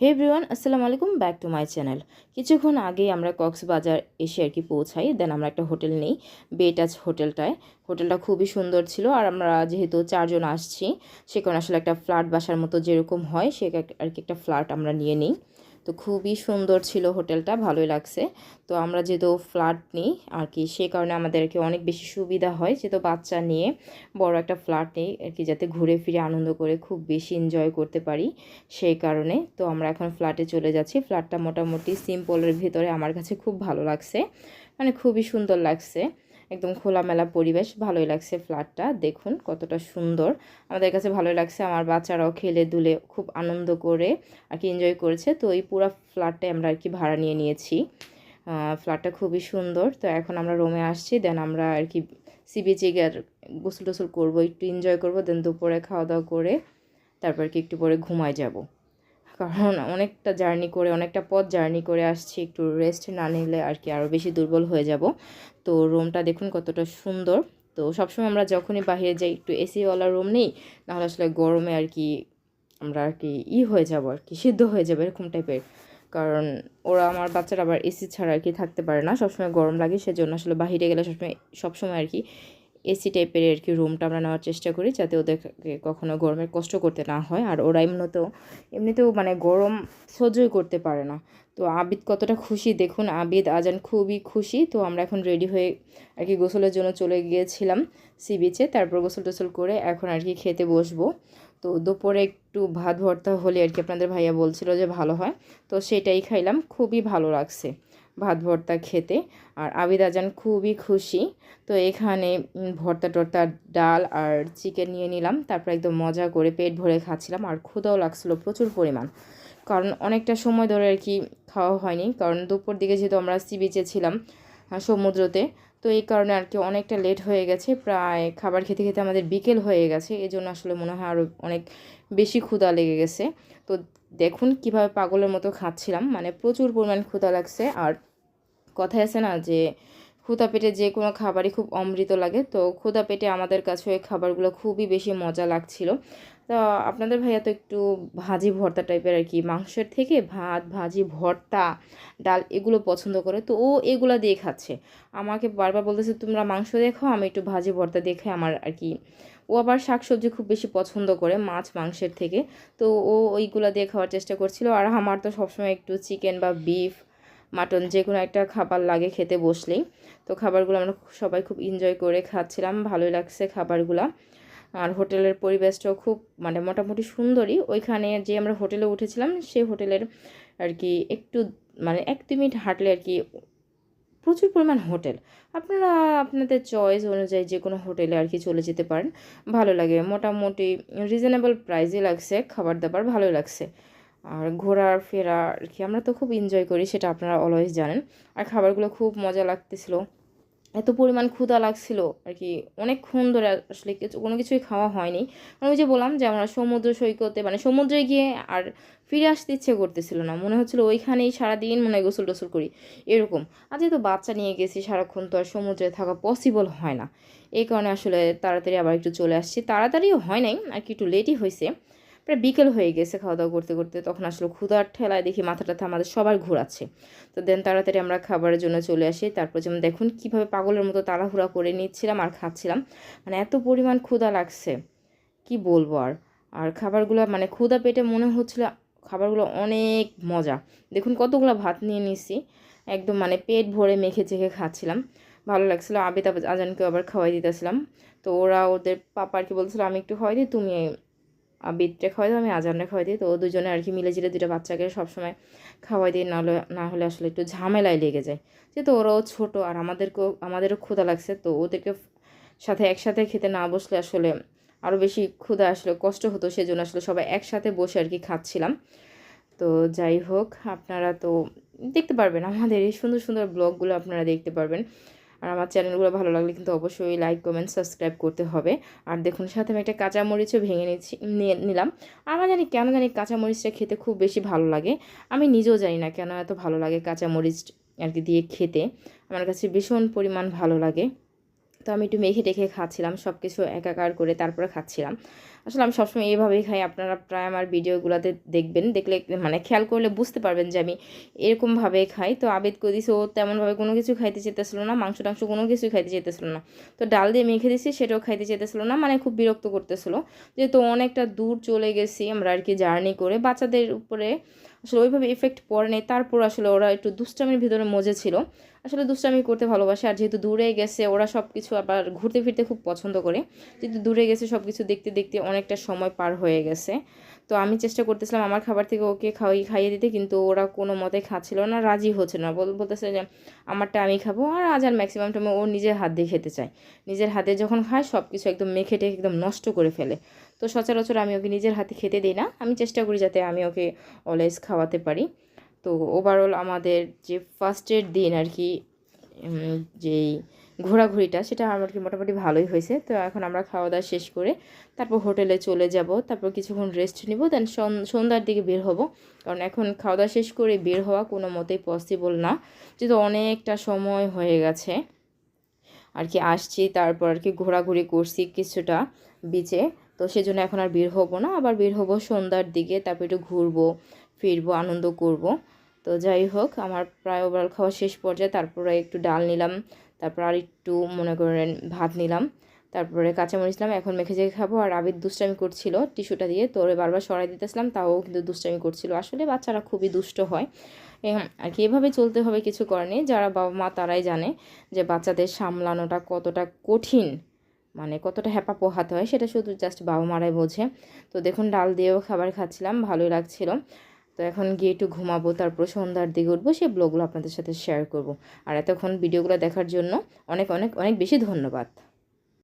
হে ব্রিওয়ান আসসালামু আলাইকুম back to my channel কিছুক্ষণ আগেই আমরা কক্সবাজার এসে আর কি পৌঁছাই দেন আমরা একটা হোটেল নেই বেটাচ হোটেলটায়। হোটেলটা খুবই সুন্দর ছিল, আর আমরা যেহেতু চারজন আসছি সেখানে আসলে একটা ফ্ল্যাট বাসার মতো যেরকম হয়, সে আর কি একটা ফ্ল্যাট আমরা নিয়ে নিই। তো খুবই সুন্দর ছিল হোটেলটা, ভালোই লাগছে। তো আমরা যেহেতু ফ্ল্যাট নিই, আর কি সে কারণে আমাদেরকে অনেক বেশি সুবিধা হয়, যেহেতু বাচ্চা নিয়ে বড় একটা ফ্ল্যাট নেই, আর কি যাতে ঘুরে ফিরে আনন্দ করে খুব বেশি এনজয় করতে পারি সেই কারণে। তো আমরা এখন ফ্ল্যাটে চলে যাচ্ছি। ফ্ল্যাটটা মোটামুটি সিম্পলের ভিতরে আমার কাছে খুব ভালো লাগছে মানে খুবই সুন্দর লাগছে। একদম খোলামেলা পরিবেশ। ভালোই লাগছে ফ্ল্যাটটা। দেখুন কতটা সুন্দর। আমাদের কাছে ভালোই লাগছে। আমার বাচ্চারাও খেলে দুলে খুব আনন্দ করে আর কি এনজয় করেছে। তো এই পুরো ফ্ল্যাটটাই আমরা আর কি ভাড়া নিয়ে নিয়েছি। ফ্ল্যাটটা খুবই সুন্দর। তো এখন আমরা রুমে আসছি। দেন আমরা আর কি সি বিচে গোসল টোসল করব, একটু এনজয় করব। দেন দুপুরে খাওয়া দাওয়া করে তারপর কি একটু পরে ঘুমায় যাব। কারণ অনেকটা জার্নি করে, অনেকটা পথ জার্নি করে আসছি। একটু রেস্ট না নিলে আর কি আরও বেশি দুর্বল হয়ে যাব। তো রুমটা দেখুন কতটা সুন্দর। তো সবসময় আমরা যখনই বাইরে যাই, একটু এসিওয়ালা রুম নেই, নাহলে আসলে গরমে আর কি আমরা আর কি ই হয়ে যাব আর কি, সিদ্ধ হয়ে যাবে এরকম টাইপের কারণ ওরা আমার বাচ্চারা আবার এসি ছাড়া আর কি থাকতে পারে না। সবসময় গরম লাগে, সেজন্য আসলে বাহিরে গেলে সবসময় সবসময় আর কি এসি টাইপের আর কি রুমটা আমরা নেওয়ার চেষ্টা করি যাতে ওদেরকে কখনো গরমের কষ্ট করতে না হয়। আর ওরা এমনিতেও এমনিতেও মানে গরম সহ্যই করতে পারে না। তো আবিদ কতটা খুশি দেখুন, আবিদ আজান খুবই খুশি। তো আমরা এখন রেডি হয়ে আর কি গোসলের জন্য চলে গিয়েছিলাম সি বিচে তারপর গোসল টোসল করে এখন আর কি খেতে বসবো। তো দুপুরে একটু ভাত ভর্তা হলে আর কি আপনাদের ভাইয়া বলছিল যে ভালো হয়। তো সেটাই খাইলাম, খুবই ভালো লাগছে। ভাত ভর্তা খেতে। আর আবিদ আজান খুবই খুশি। তো এখানে ভর্তা টর্তা ডাল আর চিকেন নিয়ে নিলাম। তারপর একদম মজা করে পেট ভরে খাচ্ছিলাম। আর ক্ষুদাও লাগছিল প্রচুর পরিমাণ। কারণ অনেকটা সময় ধরে আর কি খাওয়া হয়নি। কারণ দুপুর দিকে যেহেতু আমরা সি বিচে ছিলাম সমুদ্রতে তো এই কারণে আর কি অনেকটা লেট হয়ে গেছে। প্রায় খাবার খেতে খেতে আমাদের বিকেল হয়ে গেছে। এই জন্য আসলে মনে হয় আরও অনেক বেশি ক্ষুধা লেগে গেছে। তো দেখুন কীভাবে পাগলের মতো খাচ্ছিলাম। মানে প্রচুর পরিমাণ ক্ষুধা লাগছে। আর কথায় আছে না যে, ক্ষুধা পেটে যে কোনো খাবারই খুব অমৃত লাগে। তো ক্ষুধা পেটে আমাদের কাছে ওই খাবারগুলো খুবই বেশি মজা লাগছিল। তো আপনাদের ভাইয়া তো একটু ভাজি ভর্তা টাইপের আর কি মাংসের থেকে ভাত, ভাজি ভর্তা, ডাল এগুলো পছন্দ করে। তো ও এগুলো দিয়ে খাচ্ছে। আমাকে বারবার বলতেছে, তোমরা মাংস দিয়ে খাও, আমি একটু ভাজি ভর্তা দিয়ে খাই আমার আর কি ও আবার শাকসবজি খুব বেশি পছন্দ করে মাছ, মাংসের থেকে। তো ও ওইগুলো দিয়ে খাওয়ার চেষ্টা করছিল। আর আমার তো সবসময় একটু চিকেন বা বিফ মাটন যে কোনো একটা খাবার লাগে খেতে বসলেই। তো খাবারগুলো আমরা সবাই খুব এনজয় করে খাচ্ছিলাম, ভালোই লাগছে খাবারগুলো। আর হোটেলের পরিবেশটাও খুব মানে মোটামুটি সুন্দরই। ওইখানে যে আমরা হোটেলে উঠেছিলাম সেই হোটেলের আর কি একটু মানে এক দু মিনিট হাঁটলে আর কি প্রচুর পরিমাণ হোটেল। আপনারা, আপনাদের চয়েস অনুযায়ী যে কোনো হোটেলে আর কি চলে যেতে পারেন। ভালো লাগে। মোটামুটি রিজনেবল প্রাইসই লাগছে খাবার দাবার ভালোই লাগছে। আর ঘোরার ফেরা আর কি আমরা তো খুব এনজয় করি, সেটা আপনারা অলওয়েজ জানেন। আর খাবারগুলো খুব মজা লাগতেছিল। এত পরিমাণ ক্ষুধা লাগছিল আর কি অনেকক্ষণ ধরে আসলে কিছু, কোনো কিছুই খাওয়া হয়নি। আমি যে বললাম যে আমরা সমুদ্র সৈকতে মানে সমুদ্রে গিয়ে আর ফিরে আসতে ইচ্ছে করতেছিল না। মনে হচ্ছিল ওইখানেই সারাদিন মনে হয় গোসল টোসল করি। এরকম। আর যেহেতু বাচ্চা নিয়ে গেছি, সারাক্ষণ তো আর সমুদ্রে থাকা পসিবল হয় না। এই কারণে আসলে তাড়াতাড়ি আবার একটু চলে আসছি। তাড়াতাড়িও হয় নাই আর কি একটু লেটই হয়েছে প্রায় বিকেল হয়ে গেছে খাওয়া দাওয়া করতে করতে। তখন আসলে ক্ষুধার ঠেলায় দেখি মাথাটা আমাদের সবার ঘোরাচ্ছে। তো দেন তাড়াতাড়ি আমরা খাবারের জন্য চলে আসি। তারপর যেমন দেখুন কীভাবে পাগলের মতো তাড়াহুড়া করে নিচ্ছিলাম আর খাচ্ছিলাম। মানে এত পরিমাণ ক্ষুধা লাগছে। কি বলব আর? আর খাবারগুলো মানে ক্ষুধা পেটে মনে হচ্ছিল খাবারগুলো অনেক মজা। দেখুন কতগুলো ভাত নিয়ে নিছি। একদম মানে পেট ভরে মেখে চেখে খাচ্ছিলাম। ভালো লাগছিল। আবেদ আজানকে আবার খাওয়াই দিতেছিলাম। তো ওরা ওদের পাপা আর কি বলছিল, আমি একটু খাওয়াই দিই, তুমি বিটটা খাওয়াই দিই আমি আজানটা খাওয়াই দিই। তো দুজনে আর কি মিলে জিলে দুটো বাচ্চাকে সবসময় খাওয়াই দিই, নাহলে না হলে আসলে একটু ঝামেলায় লেগে যায়। যেহেতু ওরাও ছোটো আর আমাদেরকেও, আমাদেরও ক্ষুধা লাগছে, তো ওদেরকে সাথে একসাথে খেতে না বসলে আসলে আরও বেশি ক্ষুধা আসলে কষ্ট হতো, সেজন্য আসলে সবাই একসাথে বসে আর কি খাচ্ছিলাম। তো যাই হোক, আপনারা তো দেখতে পারবেন আমাদের এই সুন্দর সুন্দর ব্লগগুলো আপনারা দেখতে পারবেন। আর আমার চ্যানেলগুলো ভালো লাগলে কিন্তু অবশ্যই লাইক কমেন্ট সাবস্ক্রাইব করতে হবে। আর দেখুন, সাথে আমি একটা কাঁচামরিচও ভেঙে নিচ্ছি নিলাম। আমার জানি কেন জানি কাঁচামরিচটা খেতে খুব বেশি ভালো লাগে। আমি নিজেও জানি না কেন এত ভালো লাগে কাঁচামরিচ আর কি দিয়ে খেতে। আমার কাছে ভীষণ পরিমাণ ভালো লাগে। তো আমি একটু মেখে টেখে খাচ্ছিলাম সব কিছু একাকার করে তারপরে খাচ্ছিলাম। আসলে আমি সবসময় এইভাবেই খাই। আপনারা প্রায় আমার ভিডিওগুলোতে দেখবেন, দেখলে মানে খেয়াল করলে বুঝতে পারবেন যে আমি এরকমভাবে খাই। তো আবেদ করে দিছি, ও তেমনভাবে কোনো কিছু খাইতে চেতেছিল না, মাংস টাংস কোনো কিছুই খাইতে চেতেছিল না। তো ডাল দিয়ে মেখে দিছি, সেটাও খাইতে চেতেছিল না মানে খুব বিরক্ত করতেছিল। যেহেতু অনেকটা দূর চলে গেছি আমরা আর কি জার্নি করে, বাচ্চাদের উপরে আসলে ওইভাবে ইফেক্ট পড়ে নেই। তারপর আসলে ওরা একটু দুষ্টামির ভিতরে মজে ছিল। আসলে দুষ্টামি করতে ভালোবাসে, আর যেহেতু দূরে গেছে, ওরা সব কিছু আবার ঘুরতে ফিরতে খুব পছন্দ করে। যেহেতু দূরে গেছে সব কিছু দেখতে দেখতে অনেকটা সময় পার হয়ে গেছে। তো আমি চেষ্টা করতেছিলাম আমার খাবার থেকে ওকে খাওয়াই, খাইয়ে দিতে, কিন্তু ওরা কোনো মতে খাচ্ছিল না, রাজি হচ্ছে না। বল বলতেছে যে, আমারটা আমি খাব। আর আজ আর ম্যাক্সিমাম টাইমে ও নিজের হাত দিয়ে খেতে চায়। নিজের হাতে যখন খায় সব কিছু একদম মেখে টেখে একদম নষ্ট করে ফেলে। তো সচরাচর আমি ওকে নিজের হাতে খেতে দিই না। আমি চেষ্টা করি যাতে আমি ওকে অলওয়েজ খাওয়াতে পারি। তো ওভারঅল আমাদের যে ফার্স্টের দিন আর কি যেই ঘোরাঘুরিটা, সেটা আমার কি মোটামুটি ভালোই হয়েছে। তো এখন আমরা খাওয়া দাওয়া শেষ করে তারপর হোটেলে চলে যাব, তারপর কিছুক্ষণ রেস্ট নিব দেন সন্ধ্যার দিকে বের হব। কারণ এখন খাওয়া দাওয়া শেষ করে বের হওয়া কোনো মতেই পসিবল না। যেহেতু অনেকটা সময় হয়ে গেছে, আর কি আসছি, তারপর আর কি ঘোরাঘুরি করছি কিছুটা বিচে তো সেজন্য এখন আর বের হব না, আবার বের হব সন্ধ্যার দিকে, তারপর একটু ঘুরবো, ফিরবো, আনন্দ করব। তো যাই হোক, আমার প্রায় ওভারঅল খাওয়া শেষ পর্যায়ে তারপরে একটু ডাল নিলাম, তারপর আর একটু মনে করেন ভাত নিলাম, তারপরে কাঁচামরিচ নিলাম, এখন মেখে জেখে খাব, আর আবির দুষ্টামি করছিল টিস্যুটা দিয়ে, তো ওরে বারবার সরাই দিতেছিলাম, তাও কিন্তু দুষ্টামি করছিল। আসলে বাচ্চারা খুবই দুষ্ট হয়। আর কি, এভাবে চলতে হবে কিছু করেনি যারা বাবা মা তারাই জানে যে বাচ্চাদের সামলানোটা কতটা কঠিন মানে কতটা হ্যাপা পোহাতে হয়, সেটা শুধু জাস্ট বাবা মারাই বোঝে। তো দেখুন, ডাল দিয়েও খাবার খাচ্ছিলাম, ভালোই লাগছিল। তো এখন গিয়ে একটু ঘুমাবো, তারপর সন্ধ্যার দিকে উঠবো, সেই ব্লগগুলো আপনাদের সাথে শেয়ার করব। আর এতক্ষণ ভিডিওগুলো দেখার জন্য অনেক অনেক অনেক বেশি ধন্যবাদ।